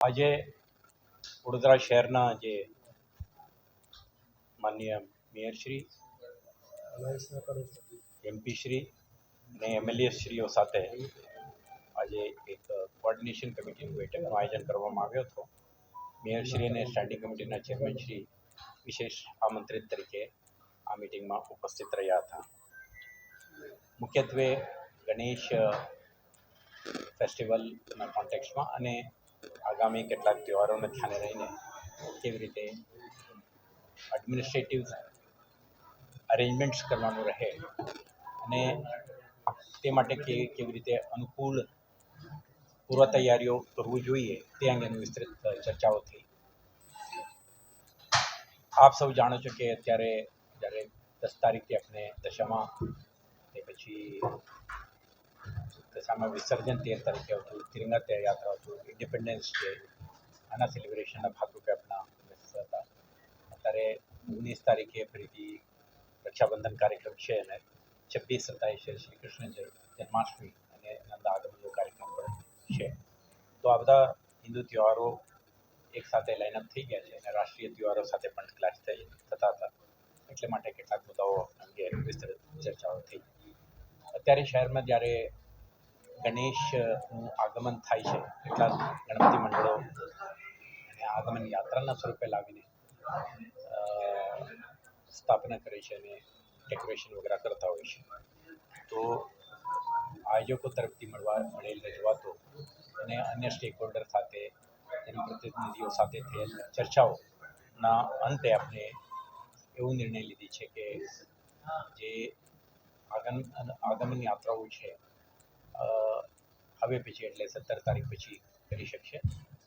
આજે વડોદરા શહેરના જે માનનીય મેયરશ્રી એમપી શ્રી અને એમએલએ શ્રીઓ સાથે આજે એક કોર્ડિનેશન કમિટીની બેઠકનું આયોજન કરવામાં આવ્યો હતો. મેયરશ્રી અને સ્ટેન્ડિંગ કમિટીના ચેરમેન શ્રી વિશેષ આમંત્રિત તરીકે આ મિટિંગમાં ઉપસ્થિત રહ્યા હતા. મુખ્યત્વે ગણેશ ફેસ્ટિવલના કોન્ટેક્સમાં અને આગામી કેટલાક તહેવારોને ધ્યાને રહીને કેવી રીતે એડમિનિસ્ટ્રેટિવ અરેન્જમેન્ટ્સ કરવાનું રહે અને તે માટે કે કેવી રીતે અનુકૂળ પૂર્વ તૈયારીઓ કરવું જોઈએ તે અંગેની વિસ્તૃત ચર્ચાઓ થઈ. આપ સૌ જાણો છો કે અત્યારે જ્યારે દસ તારીખથી આપણે દશામાં તે પછી દશામાં વિસર્જન તેર તારીખે આવતું તિરંગા તે યાત્રા હતું ઇન્ડિપેન્ડન્સ ડે આના સેલિબ્રેશનના ભાગરૂપે આપણા હતા. અત્યારે ઓગણીસ તારીખે ફરીથી રક્ષાબંધન કાર્યક્રમ છે અને છવ્વીસ સત્તાવીસે શ્રી કૃષ્ણ જન્મ- જન્માષ્ટમી અને નંદ કાર્યક્રમ પણ છે. તો આ બધા હિન્દુ તહેવારો એક સાથે લાઇનઅપ થઈ ગયા છે અને રાષ્ટ્રીય તહેવારો સાથે પણ ક્લાસ થઈ થતા હતા. એટલે માટે કેટલાક મુદ્દાઓ અંગે વિસ્તૃત ચર્ચાઓ થઈ. અત્યારે શહેરમાં જ્યારે ગણેશનું આગમન થાય છે કેટલાક ગણપતિ મંડળો અને આગમન યાત્રાના સ્વરૂપે લાવીને સ્થાપના કરે છે અને ડેકોરેશન વગેરે કરતા હોય છે. તો આયોજકો તરફથી મળવા, મળેલ રજૂઆતો અને અન્ય સ્ટેક હોલ્ડર સાથે તેના પ્રતિનિધિઓ સાથે થયેલ ચર્ચાઓના અંતે આપણે એવું નિર્ણય લીધી છે કે જે આગમ, આગમન યાત્રાઓ છે હવે પછી એટલે સત્તર તારીખ પછી કરી શકશે.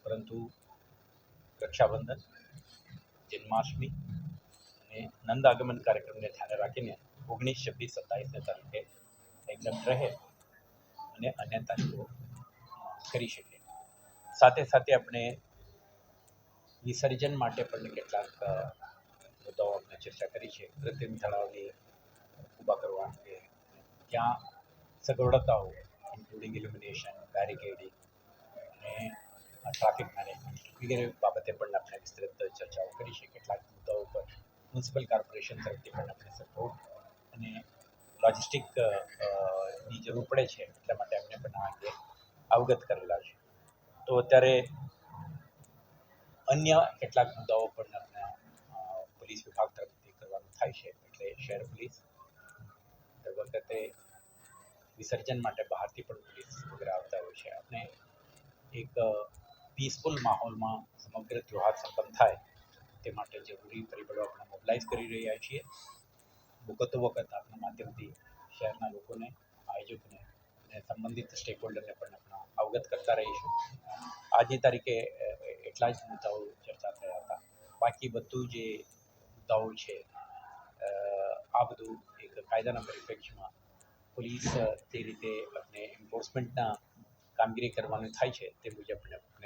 પરંતુ રક્ષાબંધન, જન્માષ્ટમી અને નંદ આગમન કાર્યક્રમને ધ્યાને રાખીને ઓગણીસ, છવ્વીસ, સત્તાવીસને તારીખે એકદમ રહે અને અન્ય તારીખો કરી શકે. સાથે સાથે આપણે વિસર્જન માટે પણ કેટલાક મુદ્દાઓ આપણે ચર્ચા કરી છે. કૃત્રિમ તળાવની ઊભા કરવા અંગે ત્યાં સગવડતાઓ ઇન્ક્લુડિંગ ઇલ્યુમિનેશન બેરિકેડિંગ અને ટ્રાફિક મેનેજમેન્ટ વગેરે બાબતે પણ આપણે વિસ્તૃત ચર્ચાઓ કરી છે. કેટલાક મુદ્દાઓ પર મ્યુનિસિપલ કોર્પોરેશન તરફથી પણ આપણે સપોર્ટ અને લોજિસ્ટિકની જરૂર પડે છે એટલા માટે એમને પણ આ અંગે અવગત કરેલા છે. તો અત્યારે અન્ય કેટલાક મુદ્દાઓ પણ આપણે પોલીસ વિભાગ તરફથી કરવાનું થાય છે. એટલે શહેર પોલીસ દર વખતે વિસર્જન માટે બહારથી પણ પોલીસ વગેરે આવતા હોય છે. આપણે એક પીસફુલ માહોલમાં સમગ્ર ત્યોહાર સંપન્ન થાય તે માટે જરૂરી પરિબળો આપણે મોબિલાઇઝ કરી રહ્યા છીએ વખતો વખત આપણા માધ્યમથી શહેરના લોકોને, આયોજકોને અને સંબંધિત સ્ટેક હોલ્ડરને પણ આપણા અવગત કરતા રહીશું. આજની તારીખે એટલા જ મુદ્દાઓ ચર્ચા થયા હતા. બાકી બધું જે મુદ્દાઓ છે આ બધું એક કાયદાના પરિપ્રેક્ષમાં પોલીસ જે રીતે આપણે એન્ફોર્સમેન્ટના કામગીરી કરવાનું થાય છે તે મુજબ આપણે